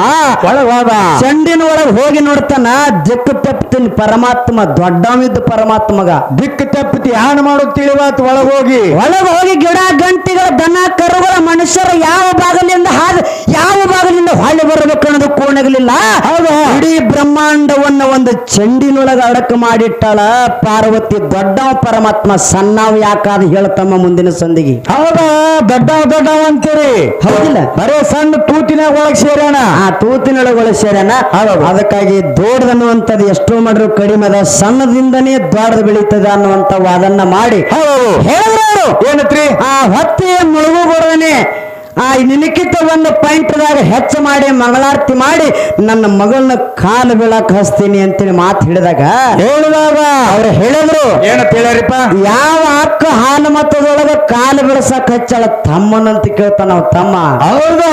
ಒಳಗ ಹೋದ. ಚಂಡಿನ ಒಳಗ ಹೋಗಿ ನೋಡ್ತಾನ ದಿಕ್ಕು ತಪ್ಪಿನ ಪರಮಾತ್ಮ ದೊಡ್ಡವಿದ್ದ ಪರಮಾತ್ಮಗ ದಿಕ್ಕು ತಪ್ಪತಿ ಯಾಣ ಮಾಡೋ ತಿಳಿವಾತ್ ಒಳಗ ಹೋಗಿ. ಒಳಗ ಹೋಗಿ ಗಿಡ ಗಂಟಿಗಳ ದನ ಕರುಗಳ ಮನುಷ್ಯರ ಯಾವ ಭಾಗದಿಂದ ಹಾದು ಯಾವ ಭಾಗದಿಂದ ಹೊಳ್ಳಿ ಬರಬೇಕು ಅನ್ನೋದು ಹೌದು. ಇಡೀ ಬ್ರಹ್ಮಾಂಡವನ್ನ ಒಂದು ಚೆಂಡಿನೊಳಗ ಅಡಕ ಮಾಡಿಟ್ಟಾಳ ಪಾರ್ವತಿ ದೊಡ್ಡವ ಪರಮಾತ್ಮ ಸಣ್ಣವ ಯಾಕಾದ ಹೇಳ್ತಮ್ಮ ಮುಂದಿನ ಸಂದಿಗೆ. ಹೌದಾ ದೊಡ್ಡವ ದೊಡ್ಡ ಅಂತೀರಿ. ಹೌದಿಲ್ಲ. ಬರೇ ಸಣ್ಣ ತೂತಿನ ಒಳಗ್ ಸೇರೋಣ ಆ ತೂತಿನೊಳಗೆ ಸೇರೋಣ ಹೌದು. ಅದಕ್ಕಾಗಿ ದೊಡ್ಡದನ್ನುವಂಥದ್ದು ಎಷ್ಟೋ ಮಾಡ್ರು ಕಡಿಮೆ ಅದ. ಸಣ್ಣದಿಂದನೇ ದೊಡ್ಡದು ಬೆಳೀತದೆ ಅನ್ನುವಂಥ ವಾದನ್ನ ಮಾಡಿ. ಹೌದು. ಹೇಳಿದ್ರು. ಏನತ್ರಿ? ಆ ಹೊತ್ತಿ ಮುಳುಗು ಬಡವನೆ ಆ ನಿನಕ್ಕಿಂತ ಒಂದು ಪಾಯಿಂಟ್ದಾಗ ಹೆಚ್ಚು ಮಾಡಿ ಮಂಗಳಾರತಿ ಮಾಡಿ ನನ್ನ ಮಗಳನ್ನ ಕಾಲು ಬೀಳಕ್ ಹಸ್ತೀನಿ ಅಂತೇಳಿ ಮಾತು ಹಿಡಿದಾಗ ಹೇಳುವಾಗ ಅವ್ರು ಹೇಳಿದ್ರು ಏನಂತ ಹೇಳ್ಯಾರಿಪ್ಪ? ಯಾವ ಅಕ್ಕ ಹಾಲು ಮತದೊಳಗ ಕಾಲು ಬೆಳಸಕ್ ಹಚ್ಚಳ ತಮ್ಮನಂತ ಕೇಳ್ತಾನ ಅವ ತಮ್ಮ. ಹೌದು.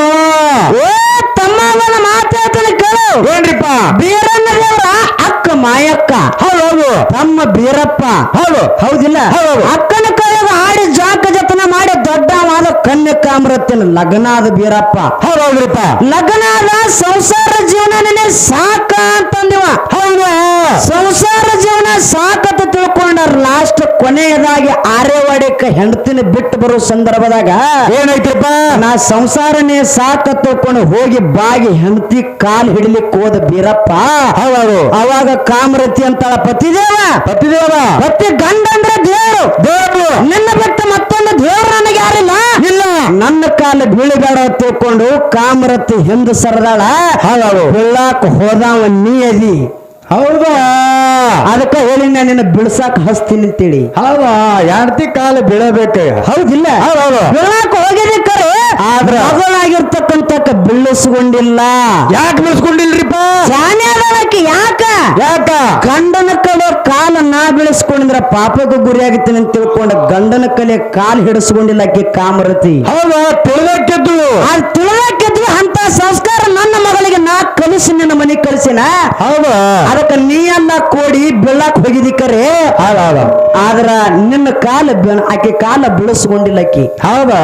ತಮ್ಮ ಮಾತಾಡ್ತೀನಿ ಕೇಳು. ಏನ್ರಿಪ್ಪ? ಬೀರಣ್ಣ ದೇವರ ಅಕ್ಕ ಮಾಯಕ್ಕ. ಹೌದು ತಮ್ಮ ಬೀರಪ್ಪ. ಹೌದು. ಹೌದಿಲ್ಲ? ಹೌದು. ಅಕ್ಕನ ಕೈಯಾಗ ಆಡಿ ಜಾಕ ಜತನ ಮಾಡಿ ದೊಡ್ಡವಾದ ಕನ್ಯಕಾಮರತಿನ ಲಗ್ನಾದ ಬೀರಪ್ಪ. ಹೌದ್ರಪ್ಪ ಲಗ್ನಾದ ಸಂಸಾರ ಜೀವನ ಸಾಕ ಅಂತಂದಿವ. ಹೌದು. ಸಂಸಾರ ಜೀವನ ಸಾಕತ ತಿಳ್ಕೊಂಡ ಲಾಸ್ಟ್ ಕೊನೆಯದಾಗಿ ಆರೇವಾಡಿಕ ಹೆಂಡತಿನ ಬಿಟ್ಟು ಬರೋ ಸಂದರ್ಭದಾಗ ಏನಾಯ್ತಪ್ಪ ನಾ ಸಂಸಾರನೇ ಸಾಕ ತಿಳ್ಕೊಂಡು ಹೋಗಿ ಬಾಗಿ ಹೆಂಡತಿ ಕಾಲು ಹಿಡಿಲಿಕ್ಕೆ ಹೋದ ಬೀರಪ್ಪ. ಹೌದು ಅವಾಗ ಕಾಮ್ರತಿ ಅಂತಾಳ ಪತಿದೇವ. ಪತಿದೇವ. ಪತಿ ಗಂಡ ಅಂದ್ರೆ ದೇವರು. ದೇವರು ನಿನ್ನ ಬಿಟ್ಟು ಮತ್ತೊಂದು ದೇವರು ನನಗೆ ಯಾರಿಲ್ಲ ಇಲ್ಲ ನನ್ನ ಕಾಲ ಬೀಳಬೇಡ ತಿಳ್ಕೊಂಡು ಕಾಮರತಿ ಹಿಂದ ಸರದಾಳ. ಹೌದು ಬೀಳಾಕ ಹೋದವ ನೀ ಅದಿ. ಹೌದಾ? ಅದಕ್ಕ ಹೇಳಿ ನಾನು ನಿನ್ನ ಬಿಡ್ಸಾಕ ಹಸ್ತೀನಿ ಅಂತೇಳಿ ಹೌದಾ? ಯಾರ್ತಿ ಕಾಲು ಬೀಳಬೇಕು? ಹೌದಿಲ್ಲ. ಹೌದೌದು. ಬೀಳಾಕ ಹೋಗಿದೆ ಕರೆ. ಆದ್ರ ಮಗಳಾಗಿರ್ತಕ್ಕಂತ ಬೀಳಿಸ್ಕೊಂಡಿಲ್ಲ. ಯಾಕೆ ಬೀಳಿಸ್ಕೊಂಡಿಲ್ರಿಪ್ಪ? ಜಾನ್ಯಾದಳಕ್ಕೆ ಯಾಕ? ಯಾಕ? ಗಂಡನ ಕಲೆ ಕಾಲ ನಾ ಬೆಳೆಸ್ಕೊಂಡಿದ್ರ ಪಾಪಕ್ಕೆ ಆಗಿತ್ತೇನೆ ಅಂತ ತಿಳ್ಕೊಂಡ ಗಂಡನ ಕಲೆ ಕಾಲ್ ಹಿಡಿಸ್ಕೊಂಡಿಲ್ಲ ಆಕೆ ಕಾಮರತಿ. ಹೌದಾ? ತಿಳಿದಕ್ಕೆದ್ದು ಆ ತಿಳಕಿದ್ವಿ ಅಂತ ಸಂಸ್ಕಾರ ನಾ ಕಲಿಸಿ ನಿನ್ನ ಮನೆಗೆ ಕಳಿಸಿನ ಹೌದಾ. ಅದಕ್ಕೆ ನೀ ಎಲ್ಲ ಕೋಡಿ ಬೀಳಕ್ ಹೋಗಿದಿ ಕರೆ? ಆದ್ರ ನಿನ್ನ ಕಾಲ ಆಕೆ ಕಾಲ ಬಿಳಿಸ್ಕೊಂಡಿಲ್ಲ ಆಕಿ ಹೌದಾ.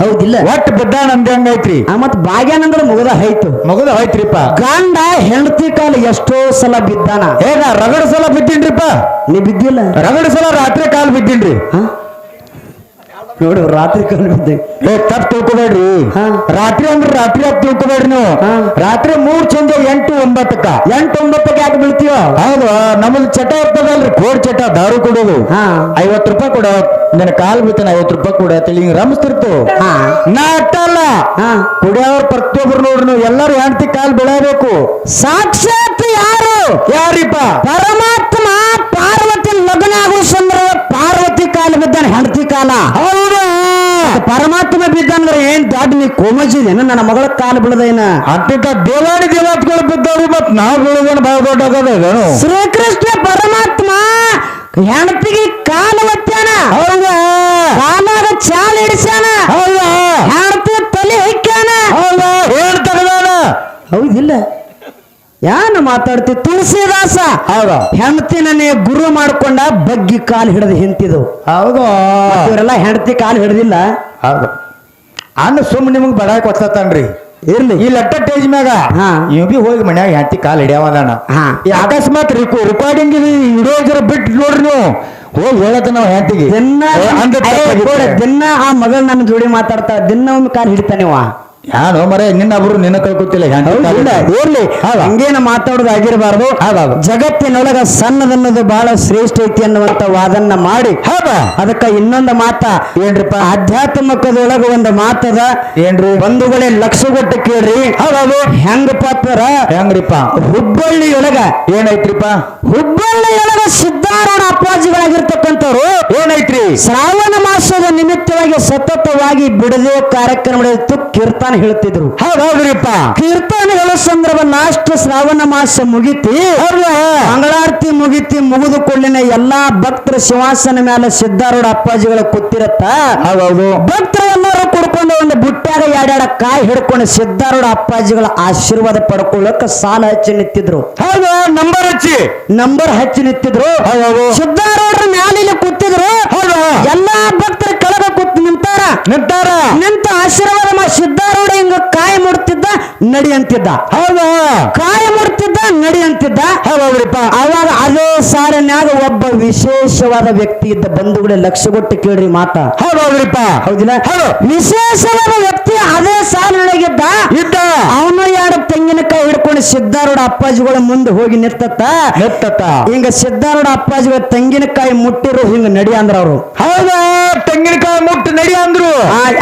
ಹೌದಿಲ್ಲ? ಒಟ್ಟು ಬಿದ್ದಾಣ ಅಂದಂಗೈತ್ರಿ ಮತ್ ಬಾಗ್ಯಾನಂದ್ರ ಮುಗದ ಹೈತು ಮಗದ ಹೋಯ್ತ್ರಿಪ್ಪ. ಗಂಡ ಹೆಂಡತಿ ಕಾಲ ಎಷ್ಟೋ ಸಲ ಬಿದ್ದಾನ. ಹೇಗ ರಗಡ ಸಲ ಬಿದ್ದೀನ್ರಿಪ್ಪ. ನೀ ಬಿದ್ದಿಲ್ಲ? ರಗಡ ಸಲ ರಾತ್ರಿ ಕಾಲ ಬಿದ್ದೀನ್ರಿ. ಹ? ನೋಡು ರಾತ್ರಿ ಕಾಲ ಬಿದ್ದೆ ಏ ತಪ್ಪು ತಿಳ್ಕೊಬೇಡ್ರಿ ಹಾ. ರಾತ್ರಿ ಅಂದ್ರೆ ರಾತ್ರಿ ಹತ್ತು ತಿಳ್ಕೊಬೇಡ್ರಿ ನೀವು ಹಾ. ರಾತ್ರಿ ಮೂರ್ ಚಂದ ಎಂಟು ಒಂಬತ್ತಕ್ಕ ಎಂಟು ಒಂಬತ್ತಕ್ಕೆ ಯಾಕೆ ಬೀಳ್ತೀಯೋ ಹೌದು ನಮ್ಮದು ಚಟ ಇರ್ತದಲ್ರಿ ಕೋಡ್ ಚಟ ದಾರು ಕೊಡೋದು ಹಾ. ಐವತ್ತು ರೂಪಾಯಿ ಕೊಡ ನಿನ್ನ ಕಾಲ್ ಬಿತ್ತನ ಐವತ್ತು ರೂಪಾಯಿ ಕೊಡ ತಿಳಿ ಹಿಂಗ್ ರಮಿಸ್ತಿರ್ತು ಹಾ. ನಾ ಅಟ್ಟಲ್ಲ ಹಾ. ಕುಡಿಯೋರ್ ಪ್ರತಿಯೊಬ್ರು ನೋಡ್ರಿ ನೀವು ಎಲ್ಲರೂ ಹೆಂಡತಿ ಕಾಲ್ ಬೆಳೆಯಬೇಕು ಸಾಕ್ಷಾತ್ ಯಾರು ಯಾರಿಪ್ಪ ಪರಮಾತ್ಮ ಪಾರ್ವತಿ ಲಗ್ನ ಆಗೋ ಸಂದರ್ಭ ಪಾರ್ವತಿ ಕಾಲ ಬಿದ್ದಾನ ಹೆಂಡತಿ ಕಾಲ. ಹೌದು. ಪರಮಾತ್ಮ ಬಿದ್ದಂದ್ರೆ ಏನ್ ದೊಡ್ಡ ನೀ ಕೋಮಜಿದೇನ ನನ್ನ ಮಗಳ ಕಾಲ ಬಿಡದೇನ ಅಂತಿಂತ ದೇವಾಡಿ ದೇವತ್ಗಳು ಬಿದ್ದವ್ರಿ ಮತ್ ನಾವು ಬೀಳೋದೇನು ಬಹಳ ದೊಡ್ಡ ಆಗದೇನು ಶ್ರೀಕೃಷ್ಣ ಪರಮಾತ್ಮ ಹೆಂಡತಿಗೆ ಕಾಲ ಒತ್ತಾನ ಹೌದಾ. ಕಾಲಾಗ ಚಾಲ್ ಹಿಡಿಸ್ಯಾನ? ಹೌದಾ. ಹೆಂಡತಿ ತಲೆ ಹಿಕ್ಕ್ಯಾನ ಹೌದಾ. ಹೇಳ್ತಾನ ಹೌದಿಲ್ಲ. ಯಾನ ಮಾತಾಡ್ತಿ? ತುಳಸಿದಾಸ. ಹೌದು. ಹೆಂಡತಿನೇ ಗುರು ಮಾಡ್ಕೊಂಡ ಬಗ್ಗಿ ಕಾಲು ಹಿಡಿದು ಹಿಂತಿದ್ವು ಹೌದು. ಇವರೆಲ್ಲ ಹೆಂಡತಿ ಕಾಲು ಹಿಡ್ದಿಲ್ಲ. ಹೌದು. ಅನ್ನ ಸುಮ್ ನಿಮ್ಗೆ ಬಡಾಕ್ ಹೊತ್ತತಾನ್ರಿ ಇರ್ಲಿ. ಈ ಲೆಟ್ಟ ಟೇಜ್ ಮ್ಯಾಗ ಹಾ. ಇವ್ ಬಿ ಹೋಗಿ ಮನ್ಯಾಗ ಹೆಂಡತಿ ಕಾಲ್ ಹಿಡಿಯವದಾನ ಅಕಸ್ಮಾತ್ ರೆಕಾರ್ಡಿಂಗ್ ವಿಡಿಯೋ ಜರ ಬಿಟ್ಟು ನೋಡ್ರಿ ನೀವು. ಹೋಗಿ ಹೇಳತ್ತ ನಾವು ಹೆಂಡತಿಗೆ. ದಿನ ಆ ಮಗಳು ನನ್ನ ಜೋಡಿ ಮಾತಾಡ್ತಾ ದಿನ ಒಂದು ಕಾಲು ಹಿಡಿತಾನೆ ಅವ ಯಾರು ಮರೆ ನಿನ್ನ ಒಬ್ರು ನಿನ್ನ ಕಳ್ಕೊತಿಲ್ಲ ಇರ್ಲಿ. ಹಂಗೇನ ಮಾತಾಡೋದು ಆಗಿರಬಾರ್ದು. ಜಗತ್ತಿನೊಳಗ ಸಣ್ಣದನ್ನೋದು ಬಹಳ ಶ್ರೇಷ್ಠ ಐತಿ ಅನ್ನುವಂತ ವಾದನ್ನ ಮಾಡಿ. ಅದಕ್ಕ ಇನ್ನೊಂದು ಮಾತ. ಏನ್ರಿಪ್ಪ? ಆಧ್ಯಾತ್ಮಕದೊಳಗ ಒಂದು ಮಾತದ ಏನ್ರಿ? ಬಂಧುಗಳೇ ಲಕ್ಷಗೊಟ್ಟು ಕೇಳ್ರಿ. ಹೌದು ಹೆಂಗಪ್ಪ ಪಾತ್ರ ಹೆಂಗ್ರಿಪ್ಪ? ಹುಬ್ಬಳ್ಳಿಯೊಳಗ ಏನೈತ್ರಿಪ್ಪ? ಹುಬ್ಬಳ್ಳಿಯೊಳಗ ಸಿದ್ದಾರೂಢ ಅಪ್ಪಾಜಿಗಳಾಗಿರ್ತಕ್ಕಂಥವ್ರು ಏನೈತ್ರಿ? ಶ್ರಾವಣ ಮಾಸದ ನಿಮಿತ್ತವಾಗಿ ಸತತವಾಗಿ ಬಿಡದೆ ಕಾರ್ಯಕ್ರಮ ನಡೆದಿತ್ತು. ಕೀರ್ತನ ಹೇಳ್ತಿದ್ರು. ಹೌದೌದ್ರಿಪ್ಪ. ಕೀರ್ತನೆಗಳ ಸಂದರ್ಭ ನಾಷ್ಟ ಶ್ರಾವಣ ಮಾಸ ಮುಗಿತಿ ಮಂಗಳಾರತಿ ಮುಗಿತಿ ಮುಗಿದು ಎಲ್ಲಾ ಭಕ್ತರ ಸಿಂಹಾಸನ ಮೇಲೆ ಸಿದ್ಧಾರೂಢ ಅಪ್ಪಾಜಿಗಳ ಕೂತಿರತ್ತ. ಹೌದು ಭಕ್ತರು ಎಲ್ಲರೂ ಕುಡ್ಕೊಂಡು ಒಂದು ಬುಟ್ಟಾಗ ಎರಡೆರಡ ಕಾಯಿ ಹಿಡ್ಕೊಂಡು ಸಿದ್ಧಾರೂಢ ಅಪ್ಪಾಜಿಗಳ ಆಶೀರ್ವಾದ ಪಡ್ಕೊಳ್ಳಕ ಸಾಲ ಹಚ್ಚಿ ನಿಂತಿದ್ರು. ಹೌದು ನಂಬರ್ ಹಚ್ಚಿ. ನಂಬರ್ ಹಚ್ಚಿ ನಿಂತಿದ್ರು. ಹೌದು ಸಿದ್ಧಾರೂಢರ ಮ್ಯಾಲಿನ ಕೂತಿದ್ರು. ಹೌದು. ಎಲ್ಲಾ ಭಕ್ತರ ಕೆಳಗ ಕೂತ್ ನಿಂತಾರ ನಿಂತ ಆಶೀರ್ವಾದ ಮಾಡಿ ಸಿದ್ದಾರೂಢ ಹಿಂಗ ಕಾಯಿ ಮುಡ್ತಿದ್ದ ನಡಿ ಅಂತಿದ್ದ. ಹೌದಾ. ಕಾಯಿ ಮುಡ್ತಿದ್ದ ನಡಿ ಅಂತಿದ್ದ. ಹೌದ್ರಿಪ್ಪ ಅವಾಗ ಅದೇ ಸಾರನ್ಯಾಗ ಒಬ್ಬ ವಿಶೇಷವಾದ ವ್ಯಕ್ತಿ ಇದ್ದ. ಬಂಧುಗಳೇ ಲಕ್ಷ ಕೊಟ್ಟು ಕೇಳ್ರಿ ಮಾತ. ಹೌದ್ರಿಪ್ಪ ಹೌದಿಲ್ಲ? ಹೌದು. ವಿಶೇಷವಾದ ವ್ಯಕ್ತಿ ಅದೇ ಸಾರನೊಳಗಿದ್ದ ಇದ್ದ. ಅವನು ಎರಡು ತೆಂಗಿನಕಾಯಿ ಹಿಡ್ಕೊಂಡು ಸಿದ್ಧಾರೂಢ ಅಪ್ಪಾಜಿಗಳ ಮುಂದೆ ಹೋಗಿ ನಿತ್ತತ್ತ ನಿರ್ತತ್ತ ಹಿಂಗ ಸಿದ್ಧಾರೂಢ ಅಪ್ಪಾಜಿಗಳ ತೆಂಗಿನಕಾಯಿ ಮುಟ್ಟಿರು ಹಿಂಗ ನಡಿ ಅಂದ್ರ ಅವ್ರು. ಹೌದಾ. ತೆಂಗಿನಕಾಯಿ ಮುಟ್ಟು ನಡಿ ಅಂದ್ರು.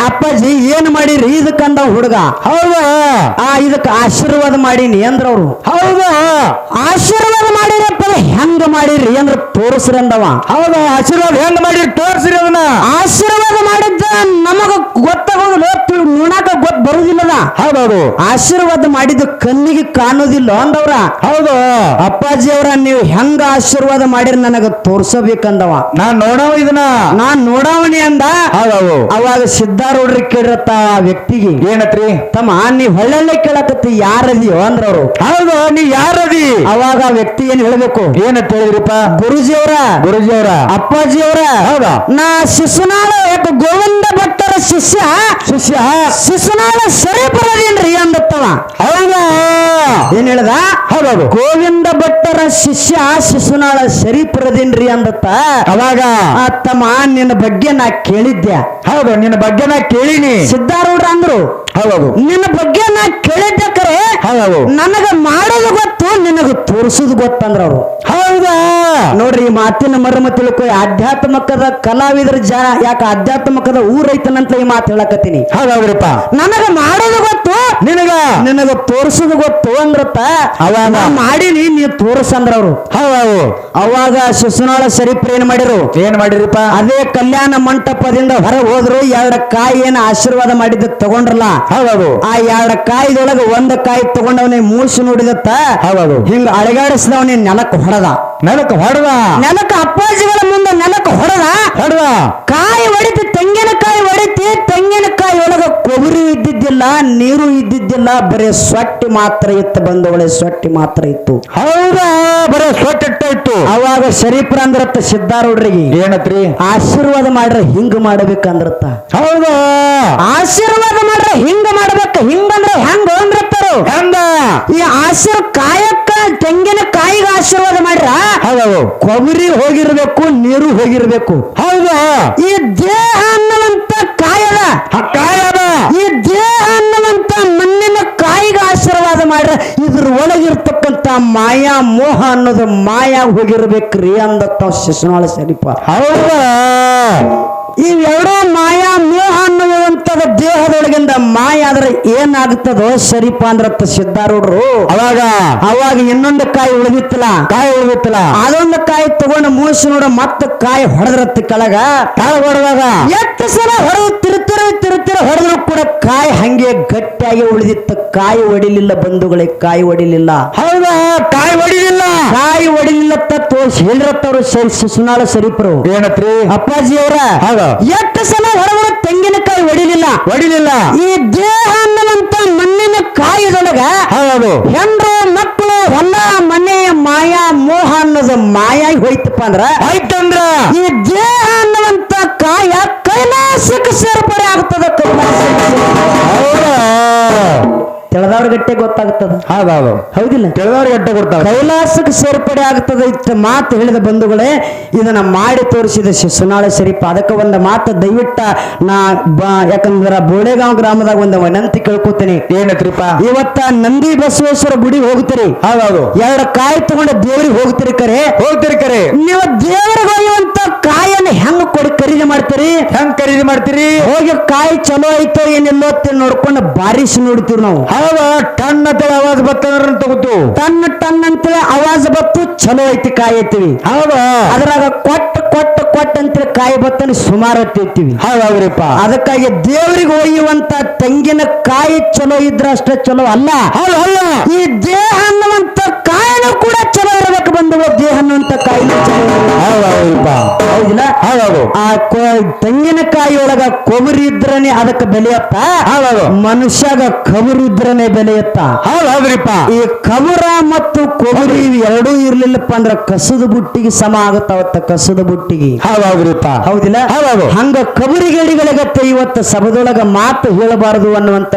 ಅಪ್ಪಾಜಿ ಏನ್ ಮಾಡಿರಿ? ಇದಕ್ಕಂದ ಹುಡುಗ. ಹೌದಾ. ಆ ಇದಕ್ಕ ಆಶೀರ್ವಾದ ಮಾಡೀನಿ ಅಂದ್ರ ಅವ್ರು. ಹೌದಾ. ಆಶೀರ್ವಾದ ಮಾಡಿರಪ್ಪ ಹೆಂಗ ಮಾಡಿರಿ ಅಂದ್ರ ತೋರಿಸ್ರಿ ಅಂದವ. ಹೌದು ಆಶೀರ್ವಾದ ಹೆಂಗ್ ಮಾಡಿ ತೋರಿಸ್ರಿ ಅದನ್ನ. ಆಶೀರ್ವಾದ ಮಾಡಿದ್ದ ನಮಗ ಗೊತ್ತಾಗೋದಿಲ್ಲ ನುಣಾಕ ಗೊತ್ತ ಬರುದಿಲ್ಲದ. ಹೌದೌದು. ಆಶೀರ್ವಾದ ಮಾಡಿದ್ದು ಕಣ್ಣಿಗೆ ಕಾಣೋದಿಲ್ಲ ಅಂದವ್ರ. ಹೌದು. ಅಪ್ಪಾಜಿ ಅವ್ರ ನೀವು ಹೆಂಗ ಆಶೀರ್ವಾದ ಮಾಡಿರಿ ನನಗ ತೋರ್ಸಬೇಕಂದವ. ನಾನ್ ನೋಡವ ಇದನ್ನ. ನಾನ್ ನೋಡವನಿ ಅಂದ. ಹೌದೌದು. ಅವಾಗ ಸಿದ್ಧಾರೂಢ್ರಿ ಕೇಳಿರತ್ತ ಆ ವ್ಯಕ್ತಿಗೆ. ಏನತ್ರಿ? ತಮ್ಮ ನೀ ಹೊಳ್ಳಲ್ಲೇ ಕೇಳಕತ್ತಿ ಯಾರದಿಯೋ ಅಂದ್ರವರು. ಹೌದು ನೀ ಯಾರದಿ? ಅವಾಗ ಆ ವ್ಯಕ್ತಿ ಏನ್ ಹೇಳ್ಬೇಕು? ಏನಂತ ಹೇಳಿದ್ರಿಪ್ಪ? ಗುರುಜಿ ಅವರ ಗುರುಜಿ ಅವರ ಅಪ್ಪಾಜಿ ಅವರ ಹೌದಾ. ನಾ ಶಿಶುನಾಳ ಯಾಕೆ ಗೋವಿಂದ ಭಟ್ಟರ ಶಿಷ್ಯ. ಶಿಷ್ಯ? ಶಿಶುನಾಳ ಸರಿ ಬರೋದೇನ್ರಿ ಅಂದತ್ತವ. ಹೌದಾ. ಏನ್ ಹೇಳ್ದ? ಹೌದೌದು. ಗೋವಿಂದ ಭಟ್ಟರ ಶಿಷ್ಯ ಶಿಶುನಾಳ ಸರಿ ಬರದೇನ್ರಿ ಅಂದತ್ತ. ಅವಾಗ? ತಮ್ಮ ನಿನ್ನ ಬಗ್ಗೆ ನಾ ಕೇಳಿದ್ದೆ. ಹೌದು ನಿನ್ನ ಬಗ್ಗೆ ನಾ ಕೇಳಿನಿ. ಸಿದ್ಧಾರೂಢ ಅಂದ್ರು. ನಿನ್ನ ಬಗ್ಗೆ ನಾ ಕೇಳಿದ್ದಕ್ಕರೆ ನನಗ ಮಾಡೋದು ಗೊತ್ತು ನಿನಗ ತೋರಿಸೋದು ಗೊತ್ತಂದ್ರ ಅವರು. ಹೌದಾ? ನೋಡ್ರಿ ಈ ಮಾತಿನ ಮರ್ಮ ತಿಳ್ಕೊ ಆಧ್ಯಾತ್ಮಕದ ಕಲಾವಿದರ ಜನ ಯಾಕೆ ಆಧ್ಯಾತ್ಮಕದ ಊರೈತನಂತ ಈ ಮಾತು ಹೇಳಕತ್ತೀನಿ. ಹೌದ್ರಪ್ಪ ನನಗ ಮಾಡೋದು ಗೊತ್ತು ನಿನಗ? ನಿನಗ ತೋರಿಸೋದು ಗೊತ್ತು ಅಂದ್ರಪ್ಪ. ಅವಾಗ? ನಾ ಮಾಡೀನಿ ತೋರಿಸ ತೋರಿಸಂದ್ರ ಅವ್ರು. ಹೌದು ಅವಾಗ ಶಿಶುನಾಳ ಸರಿಪ್ರ ಏನ್ ಮಾಡಿರು. ಏನ್ ಮಾಡಿರಪ್ಪ ಅದೇ ಕಲ್ಯಾಣ ಮಂಟಪದಿಂದ ಹೊರ ಹೋದ್ರು ಎರಡ ಕಾಯಿ ಏನ ಆಶೀರ್ವಾದ ಮಾಡಿದ್ದ ತಗೊಂಡ್ರಲ್ಲ. ಹೌದೌದು. ಆ ಎರಡು ಕಾಯಿದೊಳಗ ಒಂದ್ ಕಾಯಿ ತಗೊಂಡವನೇ ಮೂಸಿ ನೋಡಿದತ್ತ ಹೌದು ಹಿಂಗ ಅಳಗಾಡಿಸಿದವನೇ ನೆಲಕ್ಕೆ ಹೊಡೆದ. ನೆಲಕ್ಕೆ ಹೊಡೆದ. ನೆಲಕ್ಕೆ ಅಪ್ಪಾಜಿಗಳ ಮುಂದೆ ನೆಲಕ್ಕೆ ಹೊಡೆದ. ಹೊಡೆದ. ಕಾಯಿ ಹೊಡಿತು ತೆಂಗಿನಕಾಯಿ ಹೊಡಿತಿ ತೆಂಗಿನಕಾಯಿ ಒಳಗ ಕೊಬ್ಬರಿ ಇದ್ದಿದ್ದಿಲ್ಲ ನೀರು ಇದ್ದಿದ್ದಿಲ್ಲ ಬರೀ ಸೊಟ್ಟಿ ಮಾತ್ರ ಇತ್ತು ಬಂದವಳೆ ಸೊಟ್ಟಿ ಮಾತ್ರ ಇತ್ತು. ಹೌದಾ? ಬರೀ ಸೊಟ್ಟಿಟ್ಟ ಇತ್ತು. ಅವಾಗ ಶರೀಫ್ರ ಅಂದ್ರತ್ತ ಸಿದ್ದಾರೂಢ್ರಿಗೆ ಏನತ್ರಿ? ಆಶೀರ್ವಾದ ಮಾಡ್ರೆ ಹಿಂಗ ಮಾಡ್ಬೇಕಂದ್ರತ್ತ. ಹೌದಾ? ಆಶೀರ್ವಾದ ಮಾಡ್ರೆ ಹಿಂಗ ಮಾಡ್ಬೇಕ ಹಿಂಗಂದ್ರೆ ಹೆಂಗ ಅಂದ್ರತ್ತರು? ಹೆಂಗ? ಈ ಆಶೀರ್ ಕಾಯಕ್ಕ ತೆಂಗಿನ ಕಾಯಿಗೆ ಆಶೀರ್ವಾದ ಮಾಡ್ರ? ಹೌದೌದು ಕೊಬ್ಬರಿ ಹೋಗಿರ್ಬೇಕು ನೀರು ಹೋಗಿರ್ಬೇಕು. ಹೌದಾ? ಈ ದೇಹ ಅನ್ನುವಂತ ಕಾಯದ. ಕಾಯದ? ಈ ದೇಹ ಅನ್ನುವಂತ ಮಣ್ಣಿನ ಕಾಯಿಗೆ ಆಶೀರ್ವಾದ ಮಾಡ್ರ ಇದ್ರ ಒಳಗಿರ್ತಕ್ಕಂತ ಮಾಯಾ ಮೋಹ ಅನ್ನೋದು ಮಾಯಾ ಹೋಗಿರ್ಬೇಕ್ರಿ ಅಂದತ್ತ ಶಿಶುನಾಳ ಸರಿಪ ಹೌದಾ? ಇವೆರಡೂ ಮಾಯಾ ಅನ್ನುವಂಥದ್ದು ದೇಹದೊಳಗಿಂದ ಮಾಯ ಆದ್ರೆ ಏನಾಗುತ್ತದೋ ಶರೀಪ ಅಂದ್ರತ್ತ ಸಿದ್ಧಾರೂಢರು. ಅವಾಗ? ಅವಾಗ ಇನ್ನೊಂದು ಕಾಯಿ ಉಳಿದಿತ್ತಲ್ಲ? ಕಾಯಿ ಉಳಿದಿತ್ತಲ್ಲ? ಅದೊಂದು ಕಾಯಿ ತಗೊಂಡು ಮೂಸಿ ನೋಡ ಮತ್ತೆ ಕಾಯಿ ಹೊಡೆದ್ರತ್ತ ಕೆಳಗ. ಕಾಯಿ ಹೊಡೆದಾಗ? ಎಷ್ಟು ಸಲ ಹೊಡೆದು ತಿರುತ್ತಿರ ತಿರುತ್ತಿರ ಹೊಡೆದ್ರು ಕೂಡ ಕಾಯಿ ಹಂಗೆ ಗಟ್ಟಿಯಾಗಿ ಉಳಿದಿತ್ತು. ಕಾಯಿ ಒಡಿಲಿಲ್ಲ ಬಂಧುಗಳಿಗೆ ಕಾಯಿ ಒಡಿಲಿಲ್ಲ. ಹೌದಾ? ಕಾಯಿ ಒಡಿಲಿಲ್ಲ? ಕಾಯಿ ಹೊಡಿಲಿಲ್ಲ ತೋರಿಸಿ ಹೇಳಿರತ್ತವ್ರು ಸುನಾಳ ಸರಿಪರು. ಏನತ್ರಿ? ಅಪ್ಪಾಜಿ ಅವರ ಎಷ್ಟು ಸಲ ಹೊರಗಡೆ ತೆಂಗಿನಕಾಯಿ ಹೊಡಿಲಿಲ್ಲ ಹೊಡಿಲಿಲ್ಲ ಈ ದೇಹ ಅನ್ನುವಂತ ಮಣ್ಣಿನ ಕಾಯಿದೊಳಗ ಹೌದು. ಹೆಂಡ್ರು ಮಕ್ಕಳು ಹೊಲ ಮನೆ ಮಾಯಾ ಮೋಹ ಅನ್ನೋದು ಮಾಯಾಗಿ ಹೋಯ್ತಪ್ಪ ಅಂದ್ರ ಆಯ್ತಂದ್ರ ಈ ದೇಹ ಅನ್ನುವಂತ ಕಾಯ ಕೈಲಾಸಕ್ಕೆ ಸೇರ್ಪಡೆ ಆಗ್ತದ ಕೈಲಾಸಕ್ಕೆ ಸೇರ್ಪಡೆ. ಗಟ್ಟೆ ಗೊತ್ತಾಗ್ತದ? ಹೌದೌದು. ಹೌದಿಲ್ಲ? ತಿಳಿದವ್ರಿಗೆ ಗಟ್ಟೆ ಕೊಡ್ತಾವ ಕೈಲಾಸಕ್ಕೆ ಸೇರ್ಪಡೆ ಆಗ್ತದೆ ಇಷ್ಟ ಮಾತು ಹೇಳಿದ ಬಂಧುಗಳೇ ಇದನ್ನ ಮಾಡಿ ತೋರಿಸಿದ ಸುನಾಳ ಶರೀಫ. ಅದಕ್ಕೆ ಒಂದು ಮಾತು ದಯವಿಟ್ಟ ನಾ ಯಾಕಂದ್ರ ಬೋಳೆಗಾಂವ್ ಗ್ರಾಮದಾಗ ಒಂದು ವಿನಂತಿ ಕೇಳ್ಕೊತೀನಿ. ಕೃಪಾ ಇವತ್ತ ನಂದಿ ಬಸವೇಶ್ವರ ಗುಡಿ ಹೋಗ್ತೀರಿ. ಹೌದೌದು. ಎರಡು ಕಾಯಿ ತಗೊಂಡ ದೇವ್ರಿಗೆ ಹೋಗ್ತೀರಿ ಕರೆ. ಹೋಗ್ತೀರಿ ಕರೆ. ನೀವು ದೇವ್ರಿಗೆ ಹೋಗುವಂತ ಕಾಯನ್ನ ಹೆಂಗ್ ಕೊಡಿ ಖರೀದಿ ಮಾಡ್ತೀರಿ? ಹೆಂಗ್ ಖರೀದಿ ಮಾಡ್ತೀರಿ? ಹೋಗಿ ಕಾಯಿ ಚಲೋ ಐತೋ ಏನಿಲ್ಲೋ ನೋಡ್ಕೊಂಡು ಬಾರಿಸಿ ನೋಡ್ತೀವಿ ನಾವು. ಹೌದ. ಟನ್ ಅಂತೇಳಿ ಆವಾಜ್ ಬರ್ತಂದ್ರ ತಗೋತು ಟನ್ ಟನ್ ಅಂತೇಳಿ ಆವಾಜ್ ಬತ್ತು ಚಲೋ ಐತಿ ಕಾಯಿ ಹೌದಾ ಹೌದ? ಅದ್ರಾಗ ಕೊಟ್ಟ ಕೊಟ್ಟ ಕೊಟ್ಟ ಅಂತೇಳಿ ಕಾಯಿ ಬತ್ತನ ಸುಮಾರು ಐತಿವಿ ಹೌದೌದ್ರಿಪ್ಪ. ಅದಕ್ಕಾಗಿ ದೇವರಿಗೆ ಒಯ್ಯುವಂತ ತೆಂಗಿನ ಕಾಯಿ ಚಲೋ ಇದ್ರ ಅಷ್ಟೇ ಚಲೋ ಅಲ್ಲ. ಈ ದೇಹ ಅನ್ನುವಂತ ಕಾಯಿನೂ ಕೂಡ ಚಲೋ ಇರಬೇಕು ಬಂದು ದೇಹ ಅನ್ನುವಂತ ಕಾಯಿಲೆ ಚಲೋ ಹೌದಿಲ್ಲ? ಆ ತೆಂಗಿನಕಾಯಿ ಒಳಗ ಕೊಬ್ಬರಿ ಇದ್ರನೆ ಅದಕ್ಕೆ ಬೆಲೆಯತ್ತ? ಮನುಷ್ಯಾಗ ಕಬರು ಇದ್ರನೆ ಬೆಲೆಯತ್ತ? ಹೌದ್ರಿಪ್ಪ ಈ ಕಬರ ಮತ್ತು ಕೊಬರಿ ಎರಡೂ ಇರ್ಲಿಲ್ಲಪ್ಪ ಅಂದ್ರ ಕಸದ ಬುಟ್ಟಿಗೆ ಸಮ ಆಗತ್ತಾವತ್ತ ಕಸದ ಬುಟ್ಟಿಗೆ. ಹೌದ್ರಿಪ್ಪ ಹೌದಿಲ್ಲ? ಹಂಗ ಕಬರಿ ಕಬರಿಗೇಡಿಗಳಿಗತ್ತೆ ಇವತ್ತು ಸಭದೊಳಗ ಮಾತು ಹೇಳಬಾರದು ಅನ್ನುವಂತ